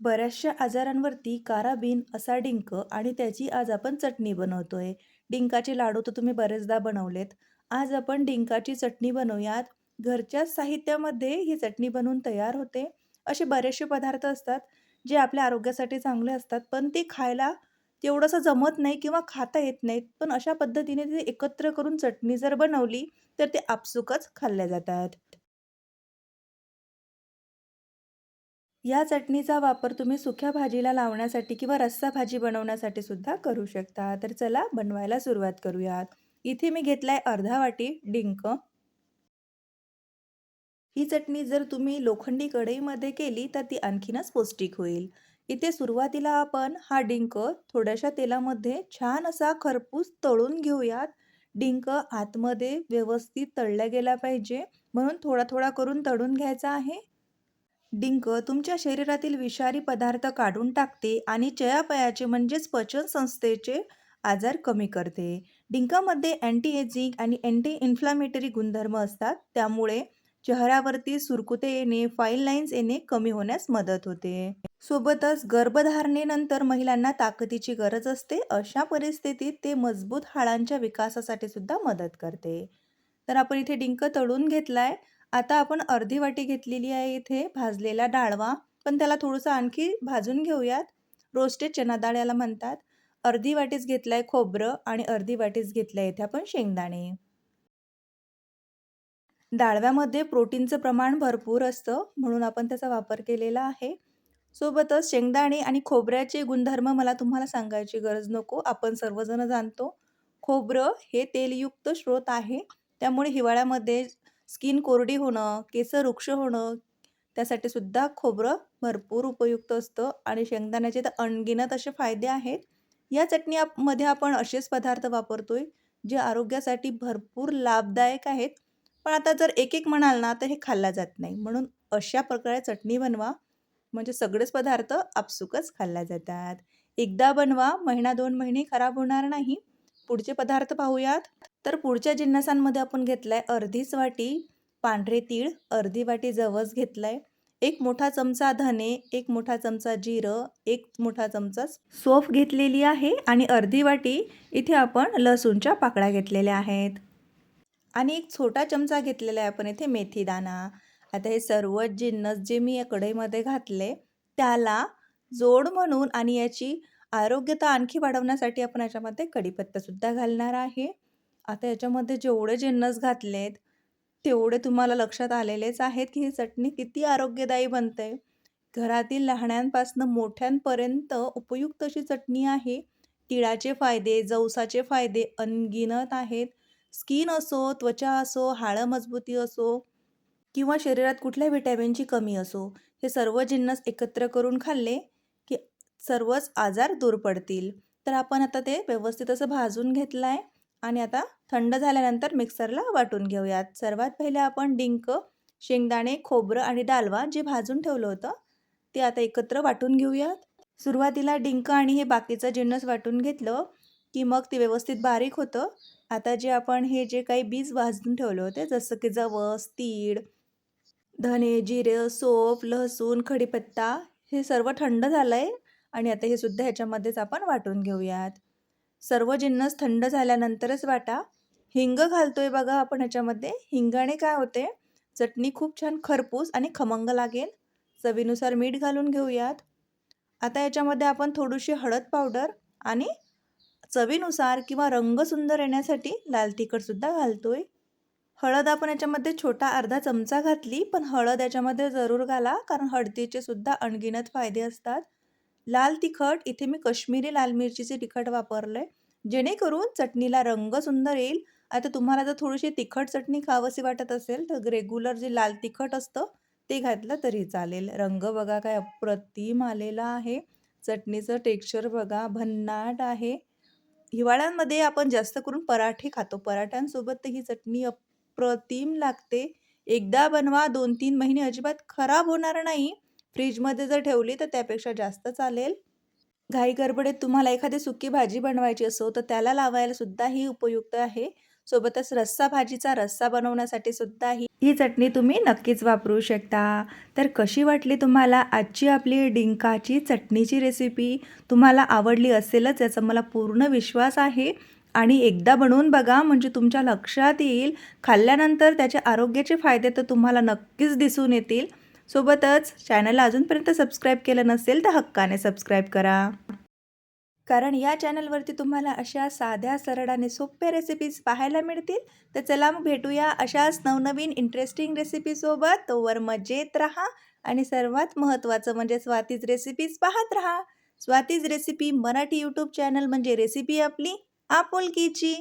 बऱ्याचशा आजारांवरती काराबीन असा डिंक आणि त्याची आज आपण चटणी बनवतोय. डिंकाचे लाडू तर तुम्ही बरेचदा बनवलेत. आज आपण डिंकाची चटणी बनवूयात. घरच्याच साहित्यामध्ये ही चटणी बनवून तयार होते. असे बरेचसे पदार्थ असतात, जे आपल्या आरोग्यासाठी चांगले असतात, पण ते खायला तेवढंसं जमत नाही किंवा खाता येत नाहीत. पण अशा पद्धतीने ते एकत्र करून चटणी जर बनवली, तर ते आपसुकच खाल्ल्या जातात. या चटणीचा वापर तुम्ही सुक्या भाजीला लावण्यासाठी किंवा रस्सा भाजी बनवण्यासाठी सुद्धा करू शकता. तर चला बनवायला सुरुवात करूयात. इथे मी घेतलाय अर्धा वाटी डिंक. ही चटणी जर तुम्ही लोखंडी कढईमध्ये केली तर ती आणखीनच पौष्टिक होईल. इथे सुरुवातीला आपण हा डिंक थोड्याशा तेलामध्ये छान असा खरपूस तळून घेऊयात. डिंक आतमध्ये व्यवस्थित तळला गेला पाहिजे म्हणून थोडा-थोडा करून तळून घ्यायचा आहे. डिंक तुमच्या शरीरातील विषारी पदार्थ काढून टाकते आणि चयापयाचे म्हणजेच पचन संस्थेचे आजार कमी करते. डिंकामध्ये अँटी एजिंग आणि अँटी इन्फ्लामेटरी गुणधर्म असतात. त्यामुळे चेहऱ्यावरती सुरकुते येणे, फाईल लाईन्स येणे कमी होण्यास मदत होते. सोबतच गर्भधारणेनंतर महिलांना ताकदीची गरज असते. अशा परिस्थितीत ते मजबूत हाडांच्या विकासासाठी सुद्धा मदत करते. तर आपण इथे डिंक तळून घेतलाय. आता आपण अर्धी वाटी घेतलेली आहे इथे भाजलेला डाळवा, पण त्याला थोडंसं आणखी भाजून घेऊयात. रोस्टेड चना डाळ याला म्हणतात. अर्धी वाटीच आहे खोबरं आणि अर्धी वाटीच घेतलंय इथे आपण शेंगदाणे. डाळव्यामध्ये प्रोटीनचं प्रमाण भरपूर असतं, म्हणून आपण त्याचा वापर केलेला आहे. सोबतच शेंगदाणे आणि खोबऱ्याचे गुणधर्म मला तुम्हाला सांगायची गरज नको. आपण सर्वजण जाणतो. खोबरं हे तेलयुक्त स्रोत आहे. त्यामुळे हिवाळ्यामध्ये स्किन कोरडी होणं, केस रुक्ष होणं, त्यासाठी सुद्धा खोबरं भरपूर उपयुक्त असतं आणि शेंगदाण्याचे तर अणगिनत असे फायदे आहेत. या चटणी मध्ये आपण असेच पदार्थ वापरतोय, जे आरोग्यासाठी भरपूर लाभदायक आहेत. पण आता जर एक-एक म्हणाल ना, तर हे खाल्ला जात नाही. म्हणून अशा प्रकारे चटणी बनवा, म्हणजे सगळेच पदार्थ आपसुकच खाल्ल्या जातात. एकदा बनवा, महिना दोन महिने खराब होणार नाही. पुढचे पदार्थ पाहूयात. तर पुढच्या जिन्नसांमध्ये आपण घेतलाय अर्धीच वाटी पांढरे तीळ, अर्धी वाटी जवस घेतलाय, एक मोठा चमचा धने, एक मोठा चमचा जिरं, एक मोठा चमचा सोफ घेतलेली आहे आणि अर्धी वाटी इथे आपण लसूणच्या पाकळ्या घेतलेल्या आहेत. आणि एक छोटा चमचा घेतलेला आहे आपण इथे मेथीदाणा आता हे सर्व जिन्नस जे मी या कढईमध्ये घातले, त्याला जोड म्हणून आणि याची आरोग्यता आणखी वाढवण्यासाठी आपण याच्यामध्ये कढीपत्तासुद्धा घालणार आहे. आता याच्यामध्ये जेवढे जिन्नस घातलेत, तेवढे तुम्हाला लक्षात आलेलेच आहेत, की ही चटणी किती आरोग्यदायी बनते. घरातील लहाण्यांपासनं मोठ्यांपर्यंत उपयुक्त अशी चटणी आहे. तिळाचे फायदे, जवसाचे फायदे अनगिनत आहेत. स्किन असो, त्वचा असो, हाळं मजबूती असो किंवा शरीरात कुठल्या व्हिटॅमिनची कमी असो, हे सर्व जिन्नस एकत्र करून खाल्ले, की सर्वच आजार दूर पडतील. तर आपण आता ते व्यवस्थित असं भाजून घेतलं आहे आणि आता थंड झाल्यानंतर मिक्सरला वाटून घेऊयात. सर्वात पहिले आपण डिंक, शेंगदाणे, खोबरं आणि डालवा जे भाजून ठेवलं होतं, ते आता एकत्र वाटून घेऊयात. सुरुवातीला डिंक आणि हे बाकीचं जिन्नस वाटून घेतलं, की मग ते व्यवस्थित बारीक होतं. आता जे आपण हे जे काही बीज भाजून ठेवले होते, जसं की जवस, तीळ, धने, जिरे, सोप लसूण, खडीपत्ता हे सर्व थंड झालं आहे आणि आता हे सुद्धा ह्याच्यामध्येच आपण वाटून घेऊयात. सर्व जिन्नस थंड झाल्यानंतरच वाटा. हिंग घालतोय बघा आपण ह्याच्यामध्ये. हिंगाने काय होते, चटणी खूप छान खरपूस आणि खमंग लागेल. चवीनुसार मीठ घालून घेऊयात. आता याच्यामध्ये आपण थोडीशी हळद पावडर आणि चवीनुसार किंवा रंग सुंदर येण्यासाठी लाल तिखटसुद्धा घालतोय. हळद आपण याच्यामध्ये छोटा अर्धा चमचा घातली, पण हळद याच्यामध्ये जरूर घाला, कारण हळदीचे सुद्धा अनगिनत फायदे असतात. लाल तिखट इथे मी कश्मीरी लाल मिरचीचे तिखट वापरलंय, जेणेकरून चटणीला रंग सुंदर येईल. आता तुम्हाला जर थोडीशी तिखट चटणी खावंशी वाटत असेल, तर रेग्युलर जे लाल तिखट असतं, ते घातलं तरी चालेल. रंग बघा काय अप्रतिम आलेला आहे. चटणीचं टेक्स्चर बघा भन्नाट आहे. हिवाळ्यामध्ये आपण जास्त करून पराठे खातो. पराठ्यांसोबत तर ही चटणी अप्रतिम लागते. एकदा बनवा, 2-3 महिने अजिबात खराब होणार नाही. फ्रीजमध्ये जर ठेवली तर त्यापेक्षा जास्त चालेल. घाई गडबडीत तुम्हाला एखादी सुकी भाजी बनवायची असो, तर त्याला लावायला सुद्धा ही उपयुक्त आहे. सोबतच रस्सा भाजीचा रस्सा बनवण्यासाठी सुद्धा ही ही चटणी तुम्ही नक्कीच वापरू शकता. तर कशी वाटली तुम्हाला आजची आपली डिंकाची चटणीची रेसिपी तुम्हाला आवडली असेलच याचा मला पूर्ण विश्वास आहे. आणि एकदा बनवून बघा म्हणजे तुमच्या लक्षात येईल. खाल्ल्यानंतर त्याचे आरोग्याचे फायदे तर तुम्हाला नक्कीच दिसून येतील. सोबतच चॅनलला अजूनपर्यंत सबस्क्राईब केलं नसेल तर हक्काने सबस्क्राईब करा. कारण या चॅनलवरती तुम्हाला अशा साध्या सरळ आणि सोप्या रेसिपीज पाहायला मिळतील. तर चला मग भेटूया अशाच नवनवीन इंटरेस्टिंग रेसिपीसोबत तोवर मजेत राहा आणि सर्वात महत्त्वाचं म्हणजे स्वातीज रेसिपीज पाहत राहा. Swati's recipe Marathi YouTube channel म्हणजे रेसिपी आपली आपुलकीची.